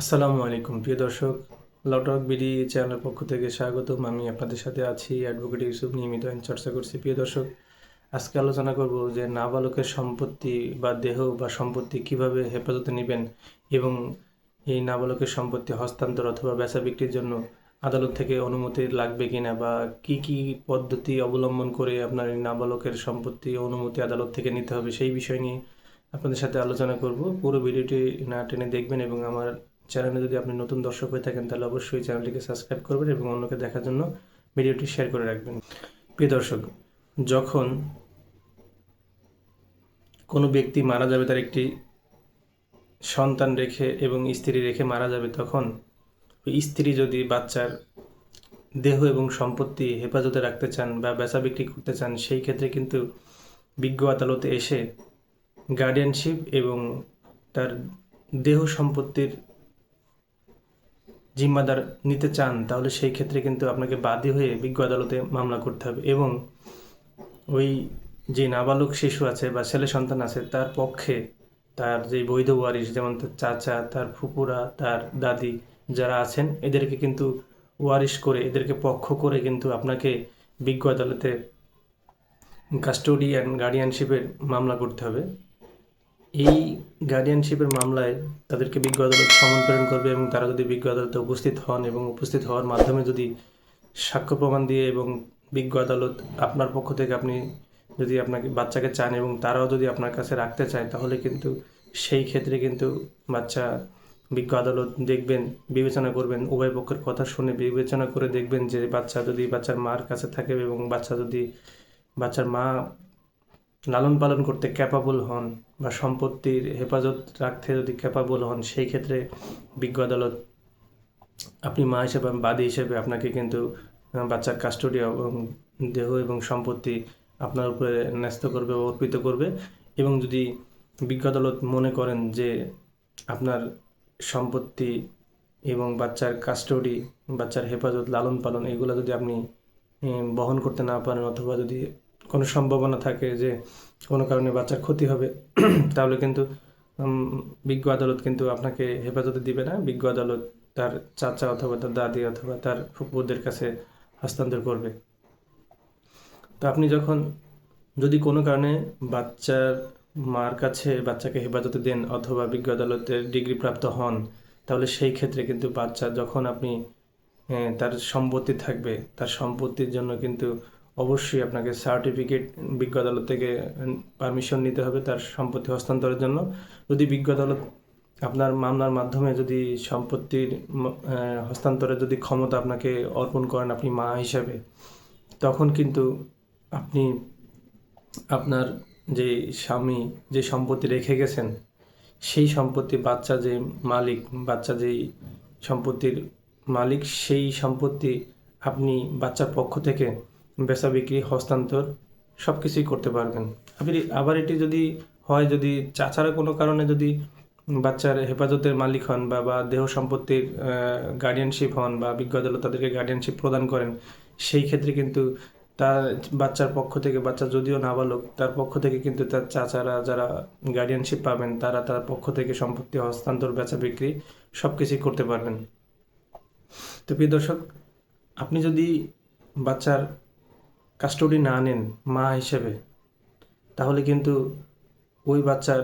আসসালামু আলাইকুম। প্রিয় দর্শক লটক বিডি চ্যানেলের পক্ষ থেকে স্বাগতম। আমি আপনাদের সাথে আছি অ্যাডভোকেট ইউসুফ নিয়মিত আইন চর্চা করছি। প্রিয় দর্শক, আজকে আলোচনা করব যে নাবালকের সম্পত্তি বা দেহ বা সম্পত্তি কীভাবে হেফাজতে নেবেন এবং এই নাবালকের সম্পত্তি হস্তান্তর অথবা বেচা বিক্রির জন্য আদালত থেকে অনুমতি লাগবে কিনা বা কি কি পদ্ধতি অবলম্বন করে আপনার এই নাবালকের সম্পত্তি অনুমতি আদালত থেকে নিতে হবে সেই বিষয় নিয়ে আপনাদের সাথে আলোচনা করব। পুরো ভিডিওটি না টেনে দেখবেন এবং আমার চ্যানেলে যদি আপনি নতুন দর্শক হয়ে থাকেন, তাহলে অবশ্যই চ্যানেলটিকে সাবস্ক্রাইব করবেন এবং অন্যকে দেখার জন্য ভিডিওটি শেয়ার করে রাখবেন। প্রিয় দর্শক, যখন কোনো ব্যক্তি মারা যাবে, তার একটি সন্তান রেখে এবং স্ত্রী রেখে মারা যাবে, তখন স্ত্রী যদি বাচ্চার দেহ এবং সম্পত্তি হেফাজতে রাখতে চান বা বেচা বিক্রি করতে চান, সেই ক্ষেত্রে কিন্তু বিজ্ঞ আদালতে এসে গার্ডিয়ানশিপ এবং তার দেহ সম্পত্তির জিম্মাদার নিতে চান, তাহলে সেই ক্ষেত্রে কিন্তু আপনাকে বাদী হয়ে বিজ্ঞ আদালতে মামলা করতে হবে এবং ওই যে নাবালক শিশু আছে বা ছেলে সন্তান আছে, তার পক্ষে তার যে বৈধ ওয়ারিশ, যেমন তার চাচা, তার ফুপুরা তার দাদি যারা আছেন, এদেরকে কিন্তু ওয়ারিশ করে, এদেরকে পক্ষ করে কিন্তু আপনাকে বিজ্ঞ আদালতে কাস্টোডি অ্যান্ড গার্ডিয়ানশিপের মামলা করতে হবে। এই গার্ডিয়ানশিপের মামলায় তাদেরকে বিজ্ঞ আদালত সমন প্রেরণ করবে এবং তারা যদি বিজ্ঞ আদালতে উপস্থিত হন এবং উপস্থিত হওয়ার মাধ্যমে যদি সাক্ষ্য প্রমাণ দিয়ে এবং বিজ্ঞ আদালত আপনার পক্ষ থেকে আপনি যদি আপনাকে বাচ্চাকে চান এবং তারাও যদি আপনার কাছে রাখতে চায়, তাহলে কিন্তু সেই ক্ষেত্রে কিন্তু বাচ্চা বিজ্ঞ আদালত দেখবেন, বিবেচনা করবেন, উভয় পক্ষের কথা শুনে বিবেচনা করে দেখবেন যে বাচ্চা যদি বাচ্চার মার কাছে থাকে এবং বাচ্চা যদি বাচ্চার মা লালন পালন করতে ক্যাপাবল হন বা সম্পত্তির হেফাজত রাখতে যদি ক্যাপাবল হন, সেই ক্ষেত্রে বিজ্ঞ আদালত আপনি মা হিসেবে বাদী হিসেবে আপনাকে কিন্তু বাচ্চার কাস্টডি দেহ এবং সম্পত্তি আপনার উপরে ন্যস্ত করবে বা অর্পিত করবে এবং যদি বিজ্ঞ আদালত মনে করেন যে আপনার সম্পত্তি এবং বাচ্চার কাস্টডি বাচ্চার হেফাজত লালন পালন এগুলো যদি আপনি বহন করতে না পারেন অথবা যদি কোনো সম্ভাবনা থাকে যে কোনো কারণে বাচ্চার ক্ষতি হবে, তাহলে কিন্তু বিজ্ঞ আদালত কিন্তু আপনাকে হেফাজতে দিবে না। বিজ্ঞ আদালত তার চাচা অথবা তার দাদি অথবা তার ফুপুদের কাছে হস্তান্তর করবে। তো আপনি যখন, যদি কোনো কারণে বাচ্চার মার কাছে বাচ্চাকে হেফাজতে দেন অথবা বিজ্ঞ আদালতের ডিগ্রি প্রাপ্ত হন, তাহলে সেই ক্ষেত্রে কিন্তু বাচ্চা যখন আপনি তার সম্পত্তি থাকবে, তার সম্পত্তির জন্য কিন্তু অবশ্যই আপনাকে সার্টিফিকেট বিজ্ঞ আদালত থেকে পারমিশন নিতে হবে তার সম্পত্তি হস্তান্তরের জন্য। যদি বিজ্ঞ আদালত আপনার মামলার মাধ্যমে যদি সম্পত্তির হস্তান্তরের যদি ক্ষমতা আপনাকে অর্পণ করেন আপনি মা হিসাবে, তখন কিন্তু আপনি আপনার যে স্বামী যে সম্পত্তি রেখে গেছেন, সেই সম্পত্তি বাচ্চা যে মালিক, বাচ্চা যেই সম্পত্তির মালিক, সেই সম্পত্তি আপনি বাচ্চার পক্ষ থেকে বেচা বিক্রি, হস্তান্তর সব কিছুই করতে পারবেন। আপনি আবার এটি যদি হয়, যদি চাচারা কোনো কারণে যদি বাচ্চার হেফাজতের মালিক হন বা বা দেহ সম্পত্তির গার্ডিয়ানশিপ হন বা বিজ্ঞ আদালত তাদেরকে গার্ডিয়ানশিপ প্রদান করেন, সেই ক্ষেত্রে কিন্তু তার বাচ্চার পক্ষ থেকে, বাচ্চা যদিও নাবালক, তার পক্ষ থেকে কিন্তু তার চাচারা যারা গার্ডিয়ানশিপ পাবেন, তারা তার পক্ষ থেকে সম্পত্তি, হস্তান্তর, বেচা বিক্রি সব কিছুই করতে পারবেন। তো প্রিয় দর্শক, আপনি যদি বাচ্চার কাস্টডি না নেন মা হিসেবে, তাহলে কিন্তু ওই বাচ্চার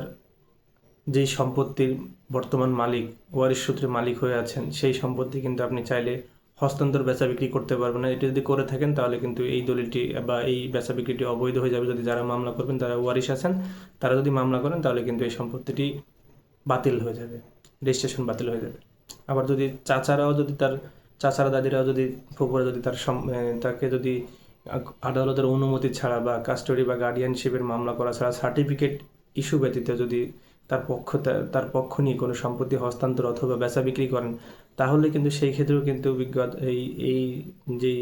যেই সম্পত্তির বর্তমান মালিক, ওয়ারিশ সূত্রে মালিক হয়ে আছেন, সেই সম্পত্তি কিন্তু আপনি চাইলে হস্তান্তর বেচা বিক্রি করতে পারবেন না। এটি যদি করে থাকেন, তাহলে কিন্তু এই দলিলটি বা এই বেচা বিক্রিটি অবৈধ হয়ে যাবে। যদি যারা মামলা করবেন তারা ওয়ারিশ আছেন, তারা যদি মামলা করেন, তাহলে কিন্তু এই সম্পত্তিটি বাতিল হয়ে যাবে, রেজিস্ট্রেশন বাতিল হয়ে যাবে। আবার যদি চাচারাও যদি তার, চাচারা দাদিরাও যদি ফুপুরা যদি তার তাকে যদি আদালতের অনুমতি ছাড়া বা কাস্টডি বা গার্ডিয়ানশিপের মামলা করা ছাড়া সার্টিফিকেট ইস্যু ব্যতীত যদি তার পক্ষ তার পক্ষ নিয়ে কোনো সম্পত্তি হস্তান্তর অথবা বেচা বিক্রি করেন, তাহলে কিন্তু সেই ক্ষেত্রেও কিন্তু বিজ্ঞ এই এই যেই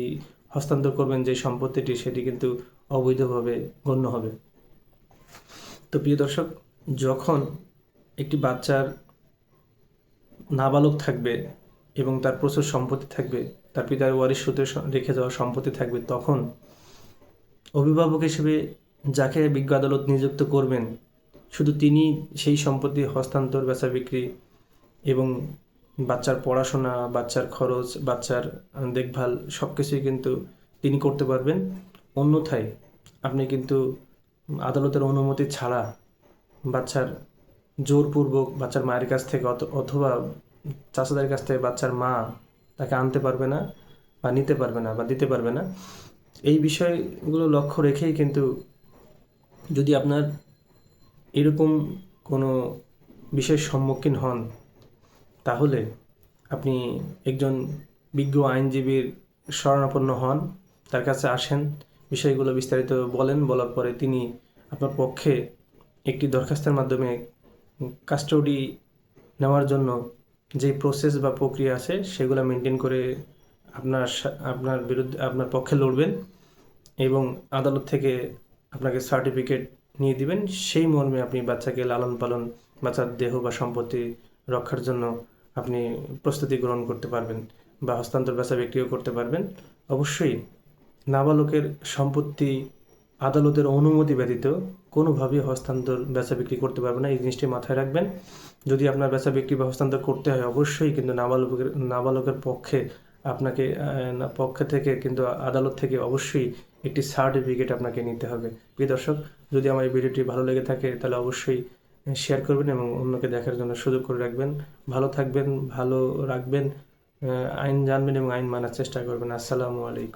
হস্তান্তর করবেন যে সম্পত্তিটি, সেটি কিন্তু অবৈধভাবে গণ্য হবে। তো প্রিয় দর্শক, যখন একটি বাচ্চার নাবালক থাকবে এবং তার প্রচুর সম্পত্তি থাকবে তার পিতার ওয়ারিশ সূত্রে রেখে যাওয়া সম্পত্তি থাকবে, তখন অভিভাবক হিসেবে যাকে বিজ্ঞ আদালত নিযুক্ত করবেন, শুধু তিনি সেই সম্পত্তি হস্তান্তর, বেচা বিক্রি এবং বাচ্চার পড়াশোনা, বাচ্চার খরচ, বাচ্চার দেখভাল সব কিছুই কিন্তু তিনি করতে পারবেন। অন্যথায় আপনি কিন্তু আদালতের অনুমতি ছাড়া বাচ্চার জোরপূর্বক বাচ্চার মায়ের কাছ থেকে অথ- অথবা চাচাদের কাছ থেকে বাচ্চার মা তাকে আনতে পারবে না বা নিতে পারবে না বা দিতে পারবে না। এই বিষয়গুলো লক্ষ্য রেখেই কিন্তু যদি আপনার এরকম কোনো বিষয়ের সম্মুখীন হন, তাহলে আপনি একজন বিজ্ঞ আইনজীবীর শরণাপন্ন হন, তার কাছে আসেন, বিষয়গুলো বিস্তারিত বলেন, বলার পরে তিনি আপনার পক্ষে একটি দরখাস্তের মাধ্যমে কাস্টডি নেওয়ার জন্য যে প্রসেস বা প্রক্রিয়া আছে, সেগুলো মেনটেন করে আপনার আপনার বিরুদ্ধে, আপনার পক্ষে লড়বেন এবং আদালত থেকে আপনাকে সার্টিফিকেট নিয়ে দিবেন। সেই মর্মে আপনি বাচ্চাকে লালন পালন, বাচ্চার দেহ বা সম্পত্তি রক্ষার জন্য আপনি প্রস্তুতি গ্রহণ করতে পারবেন বা হস্তান্তর বেচা বিক্রিও করতে পারবেন। অবশ্যই নাবালকের সম্পত্তি আদালতের অনুমতি ব্যতীত কোনোভাবেই হস্তান্তর বেচা বিক্রি করতে পারবে না। এই জিনিসটি মাথায় রাখবেন। যদি আপনার বেচা বিক্রি বা হস্তান্তর করতে হয়, অবশ্যই কিন্তু নাবালকের নাবালকের পক্ষে আপনাকে পক্ষে থেকে কিন্তু আদালত থেকে অবশ্যই একটি সার্টিফিকেট আপনাকে নিতে হবে। প্রিয় দর্শক, যদি আমার এই ভিডিওটি ভালো লেগে থাকে, তাহলে অবশ্যই শেয়ার করবেন এবং অন্যকে দেখার জন্য সুযোগ করে রাখবেন। ভালো থাকবেন, ভালো রাখবেন আইন জানবেন এবং আইন মানার চেষ্টা করবেন। আসসালামু আলাইকুম।